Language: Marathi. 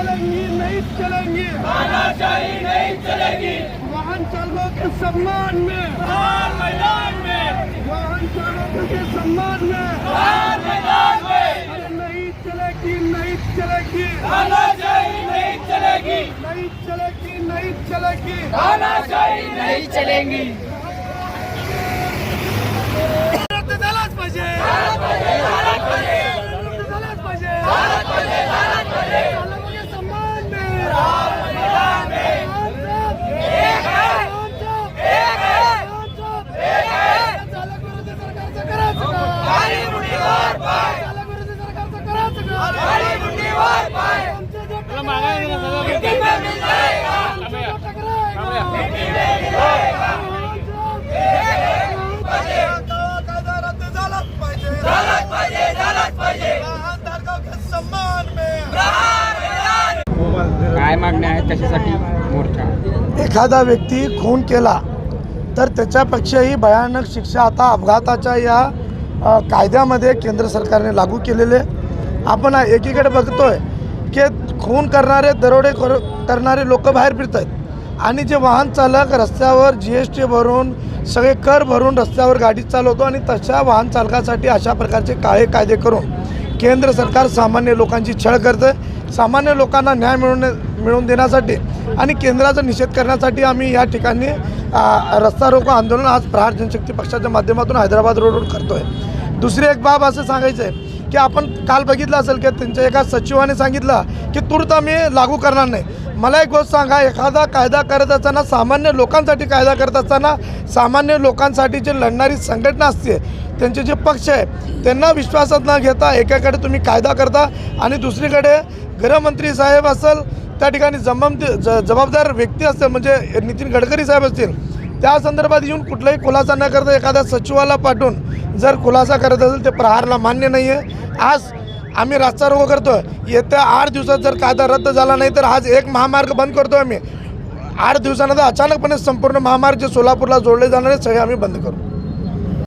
चलेंगी नहीं चलेंगी। तानाशाही नहीं चलेगी। वाहन चालकों के सम्मान में। हर मैदान में। वाहन चालकों के सम्मान में। हर मैदान में। अरे नहीं चलेगी नहीं चलेगी। तानाशाही नहीं चलेगी। नहीं चलेगी नहीं चलेगी। तानाशाही नहीं चलेगी रद्द झालाच पाहिजे रद्द झालाच पाहिजे चालकांचे सम्मान में वाहन चालक एक चालक विरोधी सरकारचं करायचं का चालक विरोधी सरकारचं करायचं का आमच्या जो टकरा आहे ना, मिट्टी में मिल जाएगा आमच्या जो टकरा आहे ना, कायदा रद्द झालाच पाहिजे झालाच पाहिजे झालाच पाहिजे वाहन धारकांचे सम्मान में काय मागण्या आहेत कशासाठी मोर्चा. एखादा व्यक्ती खून केला तर त्याच्यापेक्षाही भयानक शिक्षा आता अपघाताच्या या कायद्यामध्ये केंद्र सरकारने लागू केलेले. आपण एकीकडे बघतोय की खून करणारे दरोडे कर करणारे लोक बाहेर फिरत आहेत आणि जे वाहन चालक रस्त्यावर जी एस टी भरून सगळे कर भरून रस्त्यावर गाडी चालवतो आणि तशा वाहन चालकासाठी अशा प्रकारचे काळे कायदे करून केंद्र सरकार सामान्य लोकांची छळ करतं सामान्य लोकांना न्याय मिळवून मिळवून देण्यासाठी आणि केंद्राचा निषेध करण्यासाठी आम्ही या ठिकाणी रस्ता रोको आंदोलन आज प्रहार जनशक्ती पक्षाच्या माध्यमातून हैदराबाद रोडवर करतो आहे दुसरी एक बाब असं सांगायचं आहे की आपण काल बघितलं असेल की त्यांच्या एका सचिवाने सांगितलं की तूर्त आम्ही लागू करणार नाही. मला एक गोष्ट सांगा एखादा कायदा करत असताना सामान्य लोकांसाठी कायदा करत असताना सामान्य लोकांसाठी जे लढणारी संघटना असते त्यांचे जे पक्ष आहे त्यांना विश्वासात न घेता एकाकडे तुम्ही कायदा करता आणि दुसरीकडे गृहमंत्री साहेब असेल त्या ठिकाणी जमम ज जबाबदार व्यक्ती असतील म्हणजे नितीन गडकरी साहेब असतील त्या संदर्भात येऊन कुठलाही खुलासा न करता एखाद्या सचिवाला पाठवून जर खुलासा करत असेल ते प्रहारला मान्य नाही आहे आज आम्ही रास्ता रोको करतो येत्या आठ दिवसात जर कायदा रद्द झाला नाही तर आज एक महामार्ग बंद करतो आम्ही. आठ दिवसानंतर अचानकपणे संपूर्ण महामार्ग जे सोलापूरला जोडले जाणारे सगळे आम्ही बंद करू.